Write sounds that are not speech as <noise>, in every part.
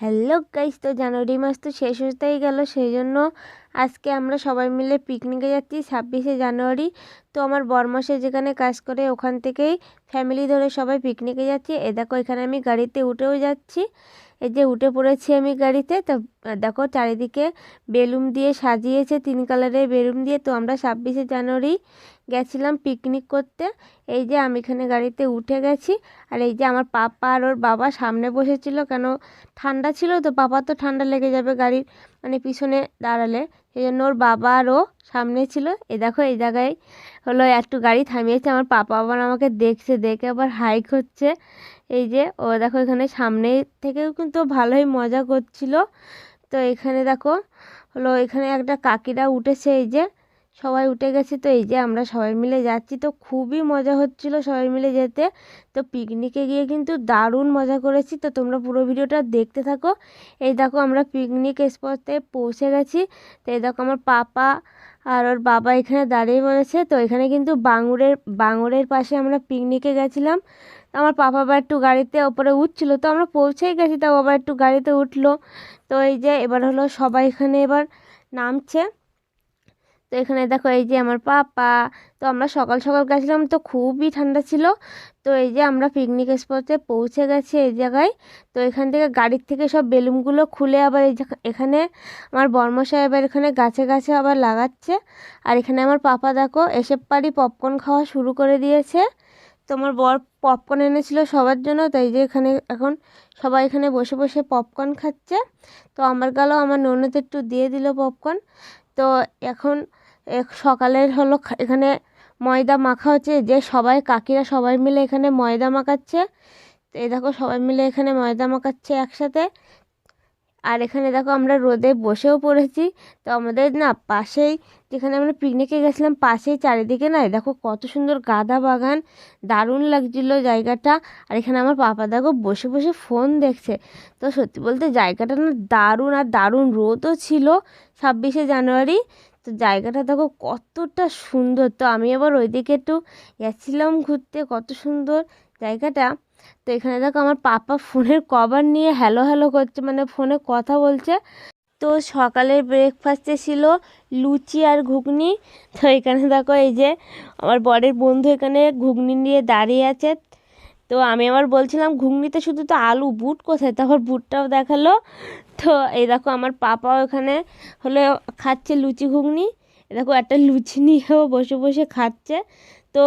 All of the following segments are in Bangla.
হ্যালো গাইস তো জানুয়ারি মাস তো শেষ হতেই গেল সেই জন্য আজকে আমরা সবাই মিলে পিকনিকে যাচ্ছি ছাব্বিশে জানুয়ারি। তো আমার বরমাসে যেখানে কাজ করে ওখান থেকেই ফ্যামিলি ধরে সবাই পিকনিকে যাচ্ছি। এ দেখো এখানে আমি গাড়িতে উঠেও যাচ্ছি। এই যে উঠে পড়েছি আমি গাড়িতে। তো দেখো চারিদিকে বেলুন দিয়ে সাজিয়েছে, তিন কালারের বেলুন দিয়ে। তো আমরা ছাব্বিশে জানুয়ারি গেছিলাম পিকনিক করতে। এই যে আমি এখানে গাড়িতে উঠে গেছি। আর এই যে আমার পাপা আর ওর বাবা সামনে বসেছিল। কেন ঠান্ডা ছিল তো, পাপা তো ঠান্ডা লেগে যাবে গাড়ির। মানে পিছনে দাঁড়ালে। সেই জন্য ওর বাবা আর ও সামনে ছিল। এ দেখো, এই জায়গায় হলো একটু গাড়ি থামিয়েছে। আমার পাপা আবার আমাকে দেখছে, দেখে আবার হাইক হচ্ছে। এই যে ও দেখো এখানে সামনে থেকেও কিন্তু ভালোই মজা করছিল। তো এখানে দেখো হলো এখানে একটা কাকিরা উঠেছে, এই যে সবাই উঠে গেছে তো এই যে আমরা সবাই মিলে যাচ্ছি। তো খুবই মজা হচ্ছিল সবাই মিলে যেতে। তো পিকনিকে গিয়ে কিন্তু দারুণ মজা করেছি। তো তোমরা পুরো ভিডিওটা দেখতে থাকো। এই দেখো আমরা পিকনিক স্পটে পৌঁছে গেছি। তো এই দেখো আমার পাপা আর ওর বাবা এখানে দাঁড়িয়ে পড়েছে তো এখানে কিন্তু বাঙুরের বাঙুরের পাশে আমরা পিকনিকে গেছিলাম। আমার পাপা আবার একটু গাড়িতে ওপরে উঠছিল। তো আমরা পৌঁছেই গেছি, তাও আবার একটু গাড়িতে উঠল। তো এই যে এবার হলো সবাই এখানে এবার নামছে। তো এখানে দেখো এই যে আমার পাপা, তো আমরা সকাল সকাল গেছিলাম তো খুবই ঠান্ডা ছিল। তো এই যে আমরা পিকনিক স্পটে পৌঁছে গেছি এই জায়গায়। তো এখান থেকে গাড়ির থেকে সব বেলুনগুলো খুলে আবার এই এখানে আমার বর্মশাই এবার এখানে গাছে গাছে আবার লাগাচ্ছে। আর এখানে আমার পাপা দেখো এসে পারি পপকর্ন খাওয়া শুরু করে দিয়েছে। তো আমার বর পপকর্ন এনেছিল সবার জন্য, তাই যে এখানে এখন সবাই এখানে বসে বসে পপকর্ন খাচ্ছে। তো আমার গেলেও আমার ননদ একটু দিয়ে দিল পপকর্ন তো এখন সকালের হলো এখানে ময়দা মাখা হচ্ছে যে সবাই কাকিরা সবাই মিলে এখানে ময়দা মাখাচ্ছে। তো এই দেখো সবাই মিলে এখানে ময়দা মাখাচ্ছে একসাথে। আর এখানে দেখো আমরা রোদে বসেও পড়েছি। তো আমাদের না পাশেই, যেখানে আমরা পিকনিকে গেছিলাম, পাশেই চারিদিকে না দেখো কত সুন্দর গাঁদা বাগান, দারুণ লাগছিল জায়গাটা। আর এখানে আমার পাপা দেখো বসে বসে ফোন দেখছে। তো সত্যি বলতে জায়গাটা না দারুণ আর দারুণ রোদও ছিল ছাব্বিশে জানুয়ারি। তো জায়গাটা দেখো কতটা সুন্দর। তো আমি আবার ওইদিকে একটু গেছিলাম ঘুরতে, কত সুন্দর জায়গাটা। তো এখানে দেখো আমার পাপা ফোনের কভার নিয়ে হ্যালো হ্যালো করছে মানে ফোনে কথা বলছে। তো সকালের ব্রেকফাস্টে ছিল লুচি আর ঘুগনি। তো এখানে দেখো এই যে আমার বরের বন্ধু এখানে ঘুগনি নিয়ে দাঁড়িয়ে আছে। তো আমি আবার বলছিলাম, ঘুগনিতে শুধু তো আলু, বুট কোথায়? তারপর বুটটাও দেখাল। তো এই দেখো আমার পাপাও এখানে হলে খাচ্ছে লুচি ঘুগনি। দেখো একটা লুচি নিয়েও বসে বসে খাচ্ছে। তো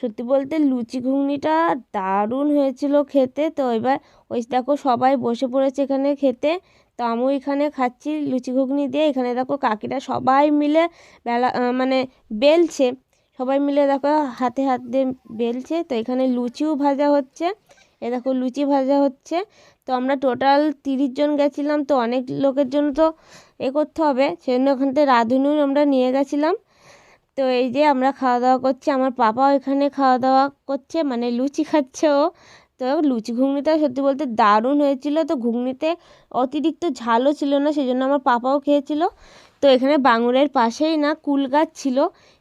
সত্যি বলতে লুচি ঘুগনিটা দারুণ হয়েছিল খেতে। তো এবার ওই দেখো সবাই বসে পড়েছে এখানে খেতে। তো আমিও এখানে খাচ্ছি লুচি ঘুগনি দিয়ে। এখানে দেখো কাকিরা সবাই মিলে বেলা মানে বেলছে। সবাই মিলে দেখো হাতে হাত দিয়ে বেলছে, তো এখানে লুচিও ভাজা হচ্ছে। এ দেখো লুচি ভাজা হচ্ছে। তো আমরা টোটাল তিরিশ জন গেছিলাম, তো অনেক লোকের জন্য তো এ করতে হবে। সেজন্য ওখান থেকে রাঁধুনিও আমরা নিয়ে গেছিলাম। তো এই যে আমরা খাওয়া দাওয়া করছি, আমার পাপাও এখানে খাওয়া দাওয়া করছে মানে লুচি খাচ্ছে ও। তো লুচি ঘুগনিটা সত্যি বলতে দারুণ হয়েছিল, তো ঘুগনিতে অতিরিক্ত ঝালও ছিল না সেই জন্য আমার পাপাও খেয়েছিল। তো এখানে বাঙুরের পাশেই না কুল গাছ ছিল,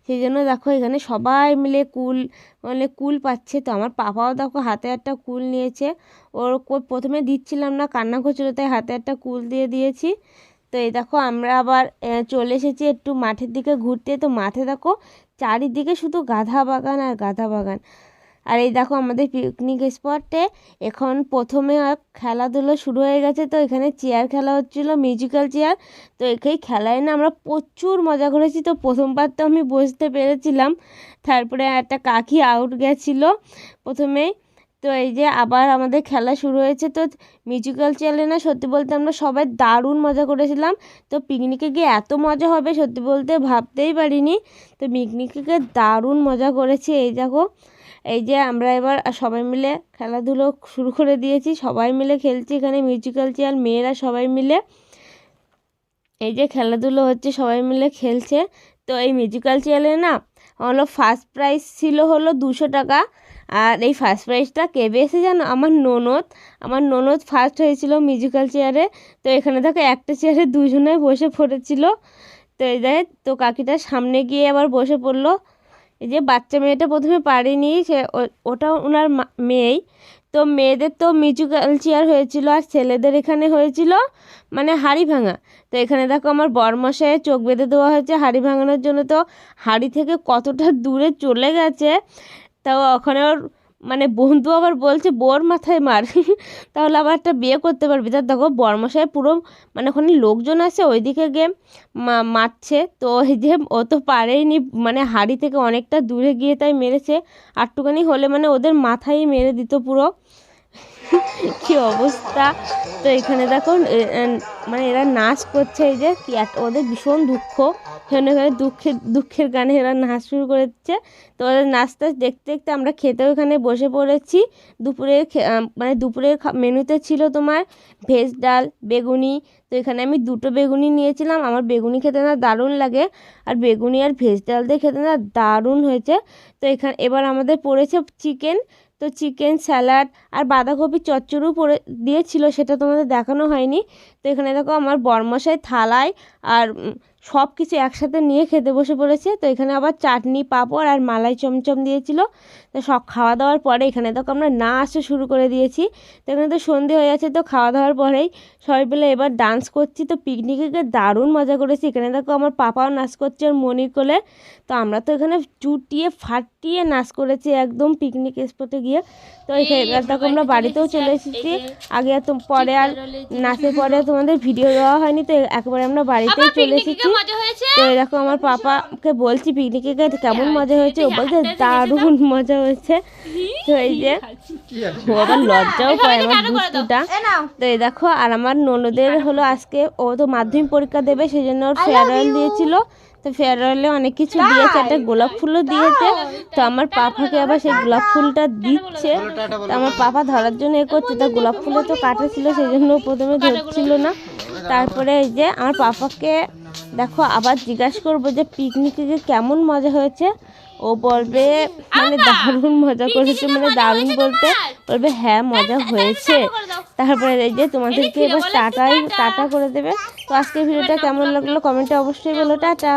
সেই জন্য দেখো এখানে সবাই মিলে কুল মানে কুল পাচ্ছে। তো আমার পাপাও দেখো হাতে একটা কুল নিয়েছে। ওর প্রথমে দিচ্ছিলাম না, কান্না করছিল, তাই হাতে একটা কুল দিয়ে দিয়েছি। তো এই দেখো আমরা আবার চলে এসেছি একটু মাঠের দিকে ঘুরতে। তো মাঠে দেখো চারিদিকে শুধু গাধা বাগান আর গাধা বাগান। আর এই দেখো আমাদের পিকনিক স্পটে এখন প্রথমে খেলাধুলো শুরু হয়ে গেছে, তো এখানে চেয়ার খেলা হচ্ছিল মিউজিক্যাল চেয়ার তো এখানে খেলায় না আমরা প্রচুর মজা করেছি, তো প্রথমবার তো আমি বসতে পেরেছিলাম। তারপরে একটা কাকি আউট গেছিল প্রথমেই। তো এই যে আবার আমাদের খেলা শুরু হয়েছে, তো মিউজিক্যাল চেয়ারে না সত্যি বলতে আমরা সবাই দারুণ মজা করেছিলাম। তো পিকনিকে গিয়ে এত মজা হবে সত্যি বলতে ভাবতেই পারিনি। তো পিকনিকে গিয়ে দারুণ মজা করেছি, এই দেখো। এই যে আমরা এবার সবাই মিলে খেলাধুলো শুরু করে দিয়েছি, সবাই মিলে খেলছি এখানে মিউজিক্যাল চেয়ার মেয়েরা সবাই মিলে। এই যে খেলাধুলো হচ্ছে, সবাই মিলে খেলছে। তো এই মিউজিক্যাল চেয়ারে না হলো ফার্স্ট প্রাইজ ছিল হলো দুশো টাকা। আর এই ফার্স্ট প্রাইজটা কে পেয়েছে জানো? আমার ননদ। আমার ননদ ফার্স্ট হয়েছিল মিউজিক্যাল চেয়ারে তো এখানে দেখো একটা চেয়ারে দুজনে বসে পড়েছিল। তো এই দেখ তো কাকিটার সামনে গিয়ে আবার বসে পড়ল। এই যে বাচ্চা মেয়েটা প্রথমে পারেনি, সে ওটাও ওনার মেয়েই। তো মেয়েদের তো মিউজিক্যাল চেয়ার হয়েছিল আর ছেলেদের এখানে হয়েছিল মানে হাঁড়ি ভাঙা। তো এখানে দেখো আমার বরমশাইয়ের চোখ বেঁধে দেওয়া হয়েছে হাঁড়ি ভাঙানোর জন্য। তো হাঁড়ি থেকে কতটা দূরে চলে গেছে তাও ওখানে ওর মানে বন্ধু আবার বলছে, বোর মাথায় মার। <laughs> তাহলে আবার একটা বিয়ে করতে পারবি। তা দেখো, বরমশাই পুরো মানে ওখানে লোকজন আছে, ওইদিকে গিয়ে মারছে। তো ওই যে ও তো পারেইনি মানে হাঁড়ি থেকে অনেকটা দূরে গিয়ে তাই মেরেছে। আটটুখানি হলে মানে ওদের মাথায় মেরে দিত পুরো। <laughs> কি অবস্থা। তো এখানে দেখো মানে এরা নাচ করছে, এই যে ওদের ভীষণ দুঃখ। এখানে দুঃখের দুঃখের গানে এরা নাচ শুরু করেছে। তো ওদের নাচটা দেখতে দেখতে আমরা খেতেও এখানে বসে পড়েছি। দুপুরের মানে দুপুরের মেনুতে ছিল তোমার ভেজ ডাল, বেগুনি। তো এখানে আমি দুটো বেগুনি নিয়েছিলাম। আমার বেগুনি খেতে না দারুণ লাগে। আর বেগুনি আর ভেজ ডাল দিয়ে খেতে না দারুণ হয়েছে। তো এখানে, এবার আমাদের পড়েছে চিকেন। তো চিকেন স্যালাড আর বাঁধাকপি চচ্চড়ও পড়ে, দিয়েছিল। সেটা তোমাদের দেখানো হয়নি। তো এখানে দেখো আমার বরমশাই থালায় আর সব কিছু একসাথে নিয়ে খেতে বসে পড়েছে। তো এখানে আবার চাটনি পাঁপড় আর মালাই চমচম দিয়েছিল। তো সব খাওয়া দাওয়ার পরে এখানে দেখো আমরা নাচও শুরু করে দিয়েছি। তো এখানে তো সন্ধে হয়ে যাচ্ছে তো খাওয়া দাওয়ার পরেই সবাই মিলে এবার ডান্স করছি। তো পিকনিকে গিয়ে দারুণ মজা করেছি। এখানে দেখো আমার পাপাও নাচ করছে আর মনির কোলে। তো আমরা তো এখানে চুটিয়ে ফাটিয়ে নাচ করেছি একদম পিকনিক স্পটে গিয়ে। তো এখানে দেখো আমরা বাড়িতেও চলে এসেছি। আগে তো পরে আর নাচের পরে তোমাদের ভিডিও দেওয়া হয়নি। তো একবারে আমরা বাড়িতেই চলে এসেছি। তো এরকম আমার পাপাকে বলছি পিকনিকে গিয়ে কেমন মজা হয়েছে? ও বলছে দারুণ মজা হয়েছে। তো এই যে ও আবার লজ্জাও পায় আমার দুষ্টুটা। তো এই দেখো আর আমার ননদের হলো আজকে ও তো মাধ্যমিক পরীক্ষা দেবে সেই জন্য ওর ফেয়ারওয়েল দিয়েছিল। তো ফেয়ারওয়েলে অনেক কিছু দিয়েছে একটা গোলাপ ফুলও দিয়েছে। তো আমার পাপাকে আবার সেই গোলাপ ফুলটা দিচ্ছে। তো আমার পাপা ধরার জন্য এ করছে তা গোলাপ ফুলে তো কাটা ছিল সেই জন্য প্রথমে ধরছিল না। তারপরে এই যে আমার পাপাকে দেখো আবার জিজ্ঞাসা করব যে পিকনিকে গিয়ে কেমন মজা হয়েছে? ও বলবে মানে দারুণ মজা করেছে। মানে দারুণ বলতে বলবে হ্যাঁ মজা হয়েছে। তারপরে এই যে তোমাদেরকে এবার টাটাই টাটা করে দেবে। তো আজকের ভিডিওটা কেমন লাগল? কমেন্টে অবশ্যই বলো। টাটা।